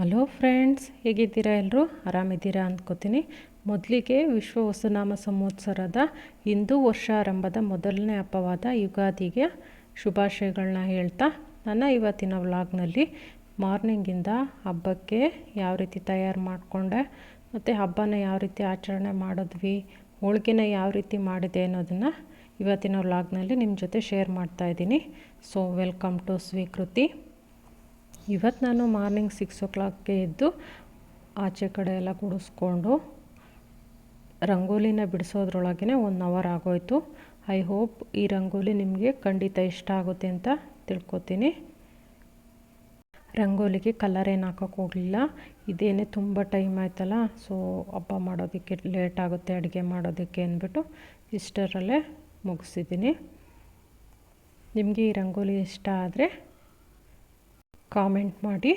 Hello friends ಹೇಗಿದ್ದೀರಾ ಎಲ್ಲರೂ ಆರಾಮಿದ್ದೀರಾ ಅಂದ್ಕೋತೀನಿ ಮೊದಲಿಗೆ ವಿಶ್ವ ವಸುನಾಮ ಸಂವತ್ಸರದ ಹಿಂದೂ ವರ್ಷಾರಂಭದ ಮೊದಲನೇ ಹಬ್ಬವಾದ ಯುಗಾದಿಗೆ ಶುಭಾಶಯಗಳನ್ನ ಹೇಳ್ತಾ, ನನ್ನ ಇವತ್ತಿನ ವ್ಲಾಗ್ನಲ್ಲಿ ಮಾರ್ನಿಂಗಿಂದ ಹಬ್ಬಕ್ಕೆ ಯಾವ ರೀತಿ ತಯಾರು ಮಾಡಿಕೊಂಡೆ, ಮತ್ತು ಹಬ್ಬನ ಯಾವ ರೀತಿ ಆಚರಣೆ ಮಾಡಿದ್ವಿ, ಹೋಳಿಗೆನ ಯಾವ ರೀತಿ ಮಾಡಿದೆ ಅನ್ನೋದನ್ನು ಇವತ್ತಿನ ವ್ಲಾಗ್ನಲ್ಲಿ ನಿಮ್ಮ ಜೊತೆ ಶೇರ್ ಮಾಡ್ತಾಯಿದ್ದೀನಿ ಸೊ ವೆಲ್ಕಮ್ ಟು ಸ್ವೀಕೃತಿ ಇವತ್ತು ನಾನು ಮಾರ್ನಿಂಗ್ ಸಿಕ್ಸ್ ಓ ಕ್ಲಾಕ್ಗೆ ಎದ್ದು ಆಚೆ ಕಡೆ ಎಲ್ಲ ಗುಡಿಸ್ಕೊಂಡು ರಂಗೋಲಿನ ಬಿಡಿಸೋದ್ರೊಳಗೇ ಒನ್ ಅವರ್ ಆಗೋಯ್ತು. ಐ ಹೋಪ್ ಈ ರಂಗೋಲಿ ನಿಮಗೆ ಖಂಡಿತ ಇಷ್ಟ ಆಗುತ್ತೆ ಅಂತ ತಿಳ್ಕೊತೀನಿ. ರಂಗೋಲಿಗೆ ಕಲರ್ ಏನು ಹಾಕೋಕೆ ಹೋಗಲಿಲ್ಲ. ಇದೇನೇ ತುಂಬ ಟೈಮ್ ಆಯ್ತಲ್ಲ ಸೊ ಹಬ್ಬ ಮಾಡೋದಕ್ಕೆ ಲೇಟ್ ಆಗುತ್ತೆ, ಅಡುಗೆ ಮಾಡೋದಕ್ಕೆ ಅಂದ್ಬಿಟ್ಟು ಇಷ್ಟರಲ್ಲೇ ಮುಗಿಸಿದ್ದೀನಿ. ನಿಮಗೆ ಈ ರಂಗೋಲಿ ಇಷ್ಟ ಆದರೆ ಕಾಮೆಂಟ್ ಮಾಡಿ.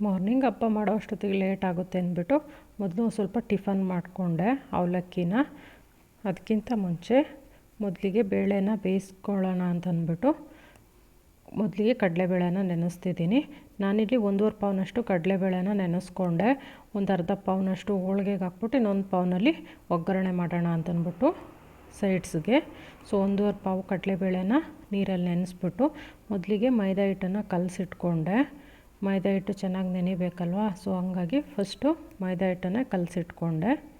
ಮಾರ್ನಿಂಗ್ ಹಬ್ಬ ಮಾಡೋ ಅಷ್ಟೊತ್ತಿಗೆ ಲೇಟ್ ಆಗುತ್ತೆ ಅಂದ್ಬಿಟ್ಟು ಮೊದಲು ಸ್ವಲ್ಪ ಟಿಫನ್ ಮಾಡಿಕೊಂಡೆ, ಅವಲಕ್ಕಿನ. ಅದಕ್ಕಿಂತ ಮುಂಚೆ ಮೊದಲಿಗೆ ಬೇಳೆನ ಬೇಯಿಸ್ಕೊಳ್ಳೋಣ ಅಂತಂದ್ಬಿಟ್ಟು ಮೊದಲಿಗೆ ಕಡಲೆಬೇಳೆನ ನೆನೆಸ್ತಿದ್ದೀನಿ. ನಾನಿಲ್ಲಿ ಒಂದೂವರೆ ಪೌನಷ್ಟು ಕಡಲೆಬೇಳೆನ ನೆನೆಸ್ಕೊಂಡೆ. ಒಂದು ಅರ್ಧ ಪೌನಷ್ಟು ಹೋಳಿಗೆಗೆ ಹಾಕ್ಬಿಟ್ಟು ಇನ್ನೊಂದು ಪೌನಲ್ಲಿ ಒಗ್ಗರಣೆ ಮಾಡೋಣ ಅಂತಂದ್ಬಿಟ್ಟು ಸೈಡ್ಸ್ಗೆ. ಸೊ, ಒಂದೂವರೆ ಪಾವು ಕಡಲೆಬೇಳೆನ ನೀರಲ್ಲಿ ನೆನೆಸ್ಬಿಟ್ಟು ಮೊದಲಿಗೆ ಮೈದಾ ಹಿಟ್ಟನ್ನು ಕಲಸಿಟ್ಕೊಂಡೆ. ಮೈದಾ ಹಿಟ್ಟು ಚೆನ್ನಾಗಿ ನೆನಿಬೇಕಲ್ವಾ? ಸೊ, ಹಂಗಾಗಿ ಫಸ್ಟು ಮೈದಾ ಹಿಟ್ಟನ್ನು ಕಲಸಿಟ್ಕೊಂಡೆ.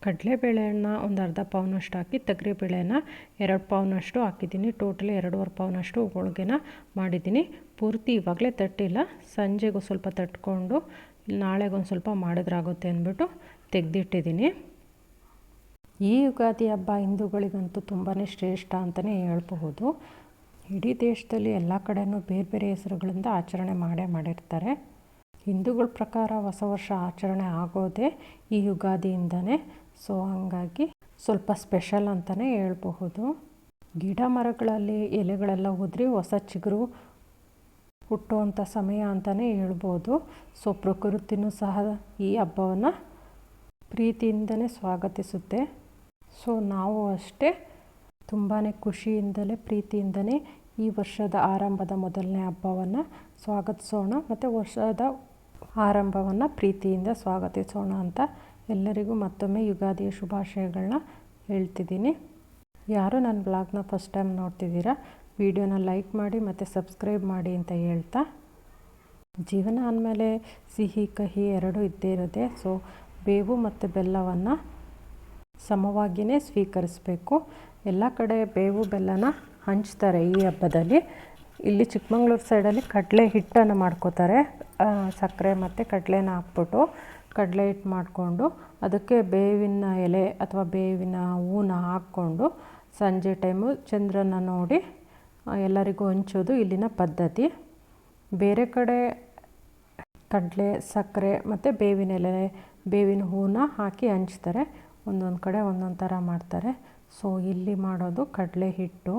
ಕಡಲೆಬೇಳೆನ ಒಂದು ಅರ್ಧ ಪಾವ್ನಷ್ಟು ಹಾಕಿ, ತೊಗರಿಬೇಳೆನ ಎರಡು ಪಾವ್ನಷ್ಟು ಹಾಕಿದ್ದೀನಿ. ಟೋಟಲಿ ಎರಡೂವರೆ ಪಾವ್ನಷ್ಟು ಹೋಳ್ಗೆನ ಮಾಡಿದ್ದೀನಿ. ಪೂರ್ತಿ ಇವಾಗಲೇ ತಟ್ಟಿಲ್ಲ. ಸಂಜೆಗೂ ಸ್ವಲ್ಪ ತಟ್ಕೊಂಡು, ನಾಳೆಗೊಂದು ಸ್ವಲ್ಪ ಮಾಡಿದ್ರಾಗುತ್ತೆ ಅಂದ್ಬಿಟ್ಟು ತೆಗೆದಿಟ್ಟಿದ್ದೀನಿ. ಈ ಯುಗಾದಿ ಹಬ್ಬ ಹಿಂದೂಗಳಿಗಂತೂ ತುಂಬಾ ಶ್ರೇಷ್ಠ ಅಂತಲೇ ಹೇಳಬಹುದು. ಇಡೀ ದೇಶದಲ್ಲಿ ಎಲ್ಲ ಕಡೆಯೂ ಬೇರೆ ಬೇರೆ ಹೆಸರುಗಳಿಂದ ಆಚರಣೆ ಮಾಡೇ ಮಾಡಿರ್ತಾರೆ. ಹಿಂದೂಗಳ ಪ್ರಕಾರ ಹೊಸ ವರ್ಷ ಆಚರಣೆ ಆಗೋದೇ ಈ ಯುಗಾದಿಯಿಂದನೇ. ಸೊ, ಹಾಗಾಗಿ ಸ್ವಲ್ಪ ಸ್ಪೆಷಲ್ ಅಂತಲೇ ಹೇಳಬಹುದು. ಗಿಡ ಮರಗಳಲ್ಲಿ ಎಲೆಗಳೆಲ್ಲ ಉದುರಿ ಹೊಸ ಚಿಗುರು ಹುಟ್ಟುವಂಥ ಸಮಯ ಅಂತಲೇ ಹೇಳ್ಬೋದು. ಸೊ, ಪ್ರಕೃತಿನೂ ಸಹ ಈ ಹಬ್ಬವನ್ನು ಪ್ರೀತಿಯಿಂದನೇ ಸ್ವಾಗತಿಸುತ್ತೆ. ಸೊ ನಾವು ಅಷ್ಟೇ ತುಂಬಾ ಖುಷಿಯಿಂದಲೇ, ಪ್ರೀತಿಯಿಂದಲೇ ಈ ವರ್ಷದ ಆರಂಭದ ಮೊದಲನೇ ಹಬ್ಬವನ್ನು ಸ್ವಾಗತಿಸೋಣ ಮತ್ತು ವರ್ಷದ ಆರಂಭವನ್ನು ಪ್ರೀತಿಯಿಂದ ಸ್ವಾಗತಿಸೋಣ ಅಂತ ಎಲ್ಲರಿಗೂ ಮತ್ತೊಮ್ಮೆ ಯುಗಾದಿಯ ಶುಭಾಶಯಗಳನ್ನ ಹೇಳ್ತಿದ್ದೀನಿ. ಯಾರು ನನ್ನ ಬ್ಲಾಗ್ನ ಫಸ್ಟ್ ಟೈಮ್ ನೋಡ್ತಿದ್ದೀರಾ, ವಿಡಿಯೋನ ಲೈಕ್ ಮಾಡಿ ಮತ್ತು ಸಬ್ಸ್ಕ್ರೈಬ್ ಮಾಡಿ ಅಂತ ಹೇಳ್ತಾ. ಜೀವನ ಅಂದಮೇಲೆ ಸಿಹಿ, ಕಹಿ ಎರಡೂ ಇದ್ದೇ ಇರುತ್ತೆ. ಸೊ ಬೇವು ಮತ್ತು ಬೆಲ್ಲವನ್ನು ಸಮವಾಗಿಯೇ ಸ್ವೀಕರಿಸಬೇಕು. ಎಲ್ಲ ಕಡೆ ಬೇವು ಬೆಲ್ಲನ ಹಂಚ್ತಾರೆ ಈ ಹಬ್ಬದಲ್ಲಿ. ಇಲ್ಲಿ ಚಿಕ್ಕಮಂಗ್ಳೂರು ಸೈಡಲ್ಲಿ ಕಡಲೆ ಹಿಟ್ಟನ್ನು ಮಾಡ್ಕೋತಾರೆ. ಸಕ್ಕರೆ ಮತ್ತು ಕಡಲೆನ ಹಾಕ್ಬಿಟ್ಟು ಕಡಲೆ ಹಿಟ್ಟು ಮಾಡಿಕೊಂಡು ಅದಕ್ಕೆ ಬೇವಿನ ಎಲೆ ಅಥವಾ ಬೇವಿನ ಹೂನ ಹಾಕ್ಕೊಂಡು ಸಂಜೆ ಟೈಮು ಚಂದ್ರನ ನೋಡಿ ಎಲ್ಲರಿಗೂ ಹಂಚೋದು ಇಲ್ಲಿನ ಪದ್ಧತಿ. ಬೇರೆ ಕಡೆ ಕಡಲೆ, ಸಕ್ಕರೆ ಮತ್ತು ಬೇವಿನ ಎಲೆ, ಬೇವಿನ ಹೂನ ಹಾಕಿ ಹಂಚ್ತಾರೆ. ಒಂದೊಂದು ಕಡೆ ಒಂದೊಂದು ಥರ ಮಾಡ್ತಾರೆ. ಸೊ ಇಲ್ಲಿ ಮಾಡೋದು ಕಡಲೆ ಹಿಟ್ಟು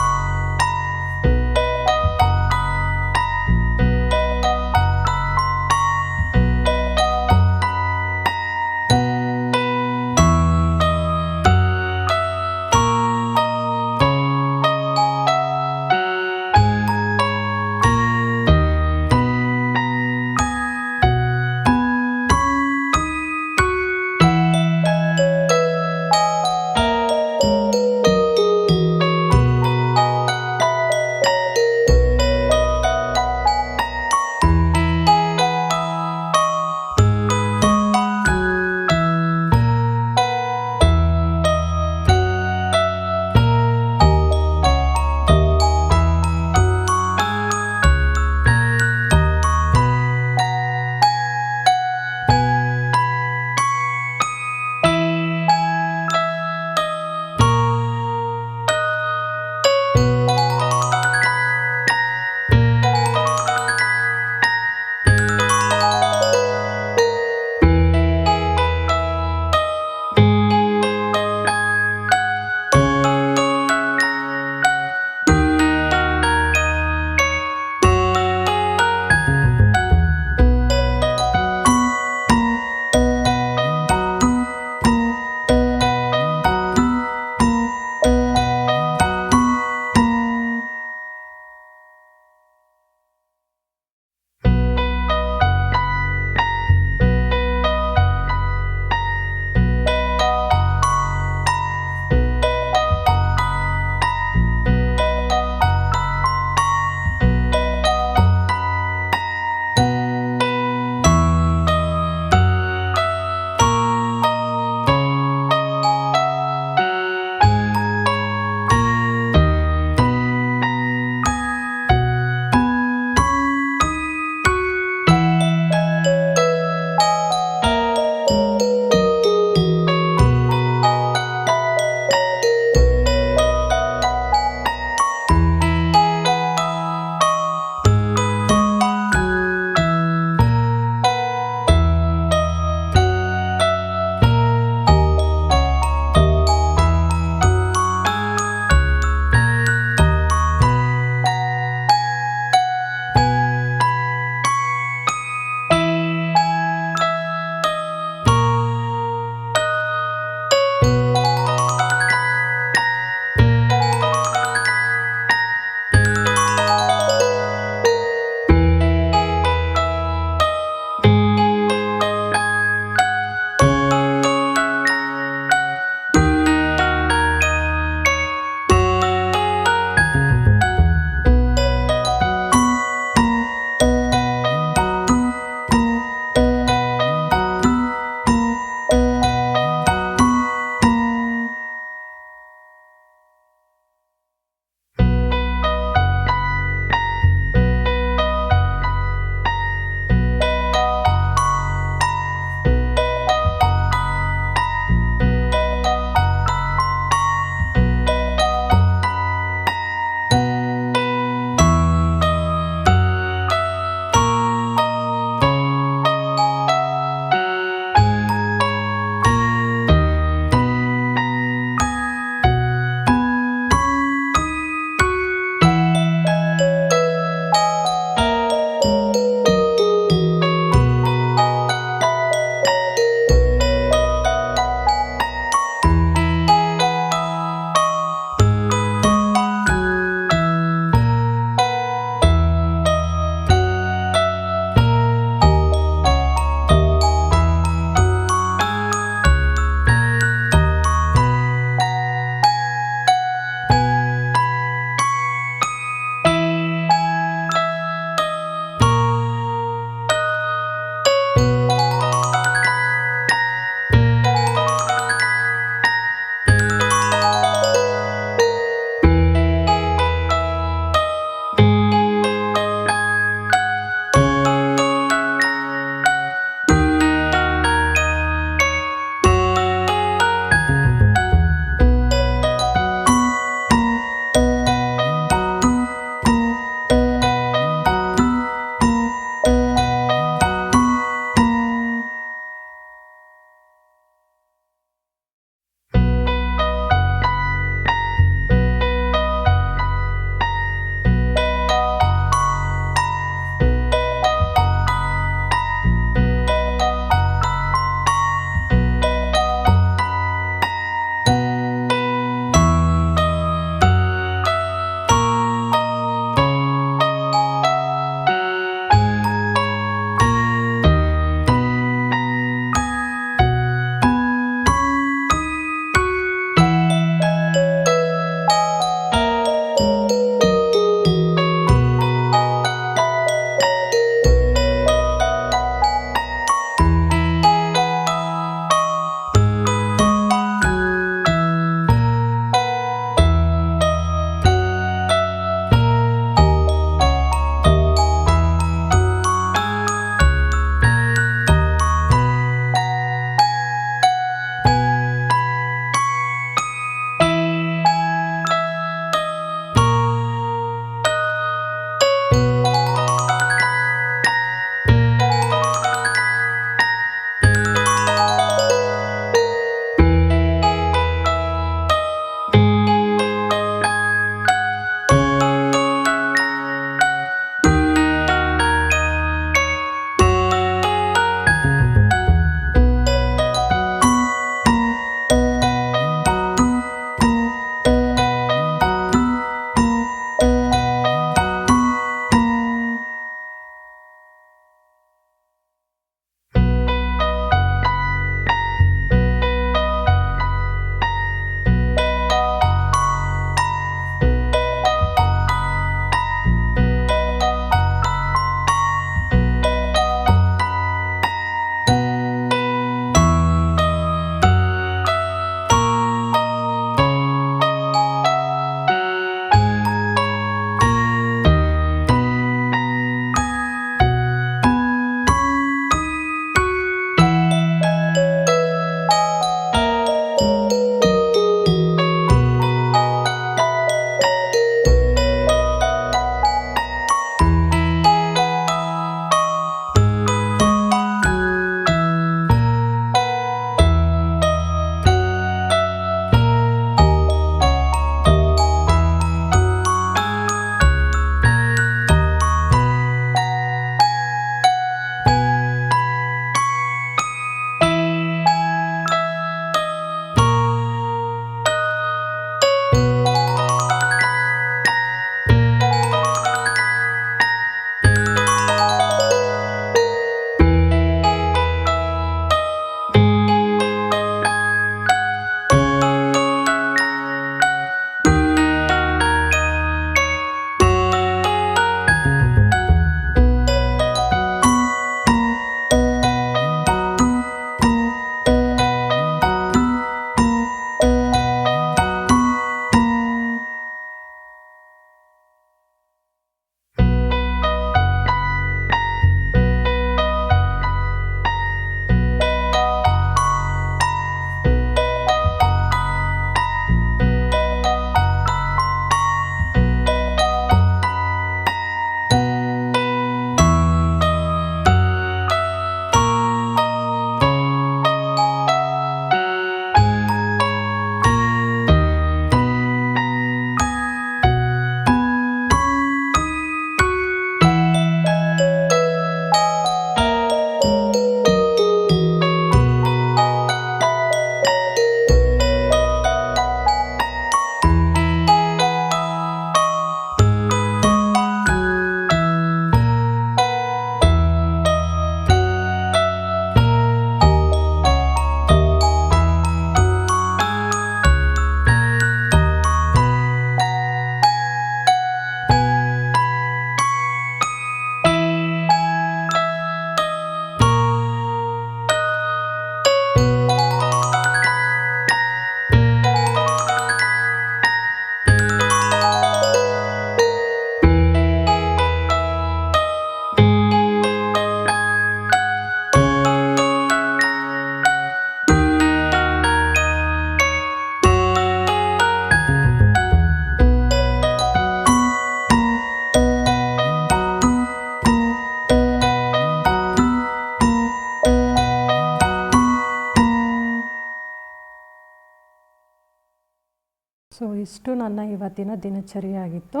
ಸೊ ಇಷ್ಟು ನನ್ನ ಇವತ್ತಿನ ದಿನಚರಿಯಾಗಿತ್ತು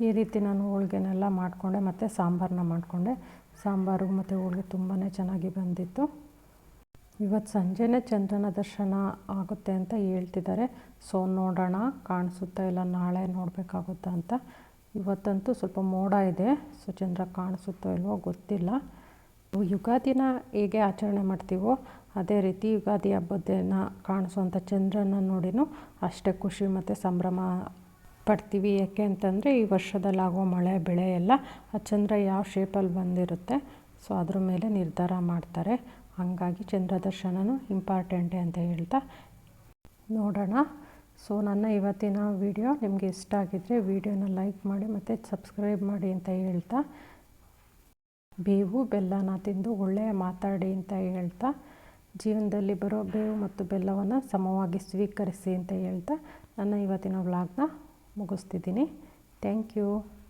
ಈ ರೀತಿ ನಾನು ಹೋಳಿಗೆನೆಲ್ಲ ಮಾಡಿಕೊಂಡೆ, ಮತ್ತು ಸಾಂಬಾರನ್ನ ಮಾಡಿಕೊಂಡೆ. ಸಾಂಬಾರು ಮತ್ತು ಹೋಳಿಗೆ ತುಂಬಾ ಚೆನ್ನಾಗಿ ಬಂದಿತ್ತು. ಇವತ್ತು ಸಂಜೆನೇ ಚಂದ್ರನ ದರ್ಶನ ಆಗುತ್ತೆ ಅಂತ ಹೇಳ್ತಿದ್ದಾರೆ. ಸೊ ನೋಡೋಣ, ಕಾಣಿಸುತ್ತಾ ಇಲ್ಲ, ನಾಳೆ ನೋಡಬೇಕಾಗುತ್ತಾ ಅಂತ. ಇವತ್ತಂತೂ ಸ್ವಲ್ಪ ಮೋಡ ಇದೆ. ಸೊ ಚಂದ್ರ ಕಾಣಿಸುತ್ತೋ ಇಲ್ವೋ ಗೊತ್ತಿಲ್ಲ. ಯುಗಾದಿನ ಹೇಗೆ ಆಚರಣೆ ಮಾಡ್ತೀವೋ ಅದೇ ರೀತಿ ಯುಗಾದಿ ಹಬ್ಬದನ್ನ ಕಾಣಿಸುವಂಥ ಚಂದ್ರನ ನೋಡಿನೂ ಅಷ್ಟೇ ಖುಷಿ ಮತ್ತು ಸಂಭ್ರಮ ಪಡ್ತೀವಿ. ಯಾಕೆ ಅಂತಂದರೆ ಈ ವರ್ಷದಲ್ಲಾಗೋ ಮಳೆ, ಬೆಳೆ ಎಲ್ಲ ಆ ಚಂದ್ರ ಯಾವ ಶೇಪಲ್ಲಿ ಬಂದಿರುತ್ತೆ ಸೊ ಅದ್ರ ಮೇಲೆ ನಿರ್ಧಾರ ಮಾಡ್ತಾರೆ. ಹಾಗಾಗಿ ಚಂದ್ರ ದರ್ಶನನೂ ಇಂಪಾರ್ಟೆಂಟೇ ಅಂತ ಹೇಳ್ತಾ ನೋಡೋಣ. ಸೊ ನನ್ನ ಇವತ್ತಿನ ವಿಡಿಯೋ ನಿಮಗೆ ಇಷ್ಟ ಆಗಿದ್ದರೆ ವಿಡಿಯೋನ ಲೈಕ್ ಮಾಡಿ ಮತ್ತು ಸಬ್ಸ್ಕ್ರೈಬ್ ಮಾಡಿ ಅಂತ ಹೇಳ್ತಾ ಬೇವು, ಬೆಲ್ಲನ ತಿಂದು ಒಳ್ಳೆಯ ಮಾತಾಡಿ ಅಂತ ಹೇಳ್ತಾ, ಜೀವನದಲ್ಲಿ ಬರೋ ಬೇವು ಮತ್ತು ಬೆಲ್ಲವನ್ನು ಸಮವಾಗಿ ಸ್ವೀಕರಿಸಿ ಅಂತ ಹೇಳ್ತಾ ನನ್ನ ಇವತ್ತಿನ ವ್ಲಾಗ್ನ ಮುಗಿಸ್ತಿದ್ದೀನಿ. Thank you